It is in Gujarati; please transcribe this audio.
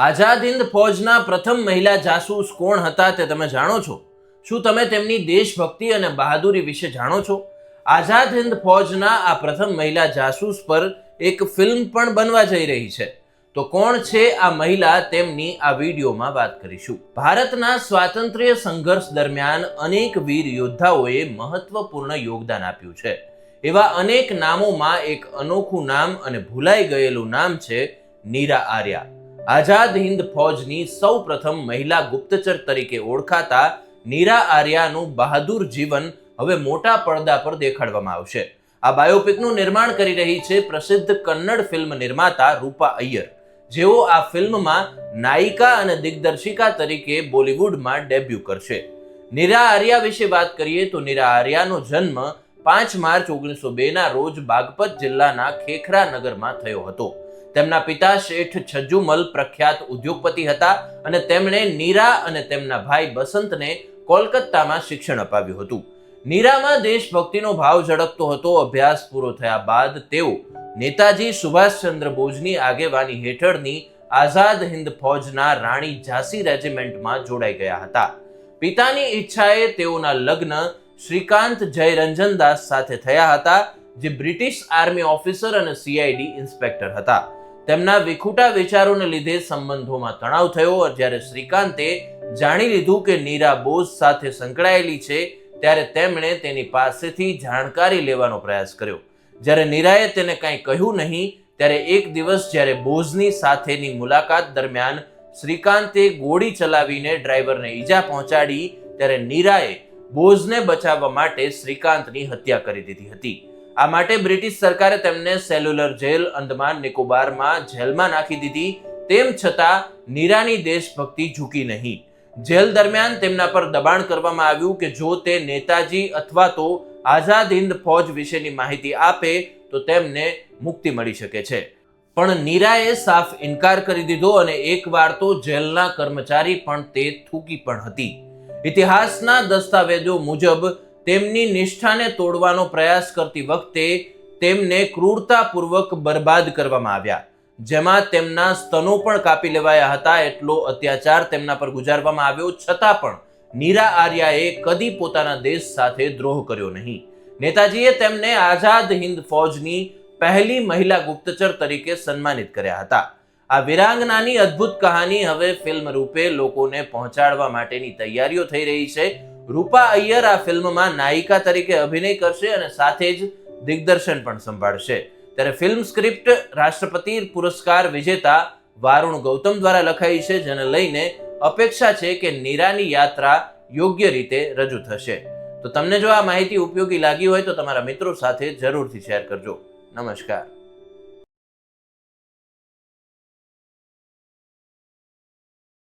આઝાદ હિંદ ફૌજના પ્રથમ મહિલા જાસૂસ કોણ હતા તે તમે જાણો છો? શું તમે તેમની દેશભક્તિ અને બહાદુરી વિશે જાણો છો? આઝાદ હિંદ ફૌજના આ પ્રથમ મહિલા જાસૂસ પર એક ફિલ્મ પણ બનવા જઈ રહી છે. તો કોણ છે આ મહિલા તેમની આ વિડીયોમાં વાત કરીશું. ભારતના સ્વાતંત્ર્ય સંઘર્ષ દરમિયાન અનેક વીર યોદ્ધાઓએ મહત્વપૂર્ણ યોગદાન આપ્યું છે. એવા અનેક નામોમાં એક અનોખું નામ અને ભૂલાઈ ગયેલું નામ છે નીરા આર્યા. આઝાદ હિંદ ફૌજની સૌ પ્રથમ મહિલા ગુપ્તચર તરીકે ઓળખાતા નીરા આર્યાનું બહાદુર જીવન હવે મોટા પડદા પર દેખાડવામાં આવશે. આ બાયોપિકનું નિર્માણ કરી રહી છે પ્રસિદ્ધ કન્નડ ફિલ્મ નિર્માતા રૂપા અય્યર. જેઓ આ ફિલ્મમાં નાયિકા અને દિગ્દર્શિકા તરીકે બોલિવૂડમાં ડેબ્યુ કરશે. નીરા આર્યા વિશે વાત કરીએ તો નીરા આર્યાનો જન્મ પાંચ માર્ચ ઓગણીસો બેના રોજ બાગપત જિલ્લાના ખેખરા નગરમાં થયો હતો. તેમના પિતા શેઠ છજ્જુમલ પ્રખ્યાત ઉદ્યોગપતિ હતા અને તેમણે નીરા અને તેમના ભાઈ બસંતને કોલકાતામાં શિક્ષણ અપાવ્યું હતું. નીરામાં દેશભક્તિનો ભાવ ઝડપતો હતો. અભ્યાસ પૂરો થયા બાદ તેઓ નેતાજી સુભાષચંદ્ર બોઝની આગેવાની હેઠળની આઝાદ હિંદ ફૌજના રાણી ઝાંસી રેજિમેન્ટમાં જોડાઈ ગયા હતા. પિતાની ઈચ્છાએ તેઓના લગ્ન શ્રીકાંત જયરંજન દાસ સાથે થયા હતા, જે બ્રિટિશ આર્મી ઓફિસર અને સીઆઈડી ઇન્સ્પેક્ટર હતા. તેમના વિખૂટા વિચારોને લીધે સંબંધોમાં તણાવ થયો. જ્યારે શ્રીકાંતે જાણી લીધું કે નીરા બોઝ સાથે સંકળાયેલી છે, ત્યારે તેમણે તેની પાસેથી જાણકારી લેવાનો પ્રયાસ કર્યો. જ્યારે નીરાએ તેને કાંઈ કહ્યું નહીં, ત્યારે એક દિવસ જ્યારે બોઝની સાથેની મુલાકાત દરમિયાન શ્રીકાંતે ગોળી ચલાવીને ડ્રાઈવરને ઈજા પહોંચાડી, ત્યારે નીરાએ બોઝને બચાવવા માટે શ્રીકાંતની હત્યા કરી દીધી હતી. આ માટે બ્રિટિશ સરકારે તેમને સેલ્યુલર જેલ અંદમાન નિકોબારમાં જેલમાં નાખી દીધી. તેમ છતાં, નીરાની દેશભક્તિ ઝૂકી નહીં. જેલ દરમિયાન તેમના પર દબાણ કરવામાં આવ્યું કે જો તે નેતાજી અથવા તો આઝાદ હિંદ ફૌજ વિશેની માહિતી આપે, તો તેમને મુક્તિ મળી શકે છે. પણ નીરાએ સાફ ઇનકાર કરી દીધો અને એકવાર તો જેલના કર્મચારી પણ તે થૂકી પણ હતી. ઇતિહાસના દસ્તાવેજો મુજબ તેમની નિષ્ઠાને તોડવાનો પ્રયાસ કરતી વખતે તેમને ક્રૂરતાપૂર્વક બરબાદ કરવામાં આવ્યા. જેમાં તેમના સ્તનો પણ કાપી લેવાયા હતા એટલો અત્યાચાર તેમના પર ગુજારવામાં આવ્યો. છતાં પણ નીરા આર્યાએ કદી પોતાના દેશ સાથે દ્રોહ કર્યો નહીં. નેતાજીએ તેમને આઝાદ હિંદ ફૌજની પહેલી મહિલા ગુપ્તચર તરીકે સન્માનિત કર્યા હતા. આ વિરાંગનાની અદ્ભુત કહાની હવે ફિલ્મ રૂપે લોકોને પહોંચાડવા માટેની તૈયારીઓ થઈ રહી છે. રૂપા અય્યર આ ફિલ્મમાં નાયિકા તરીકે અભિનય કરશે અને સાથે જ દિગ્દર્શન પણ સંભાળશે. ત્યારે ફિલ્મ સ્ક્રિપ્ટ રાષ્ટ્રપતિ પુરસ્કાર વિજેતા વારુણ ગૌતમ દ્વારા લખાઈ છે, જેને લઈને અપેક્ષા છે કે નીરાની યાત્રા યોગ્ય રીતે રજૂ થશે. તો તમને જો આ માહિતી ઉપયોગી લાગી હોય તો તમારા મિત્રો સાથે જરૂરથી શેર કરજો. નમસ્કાર.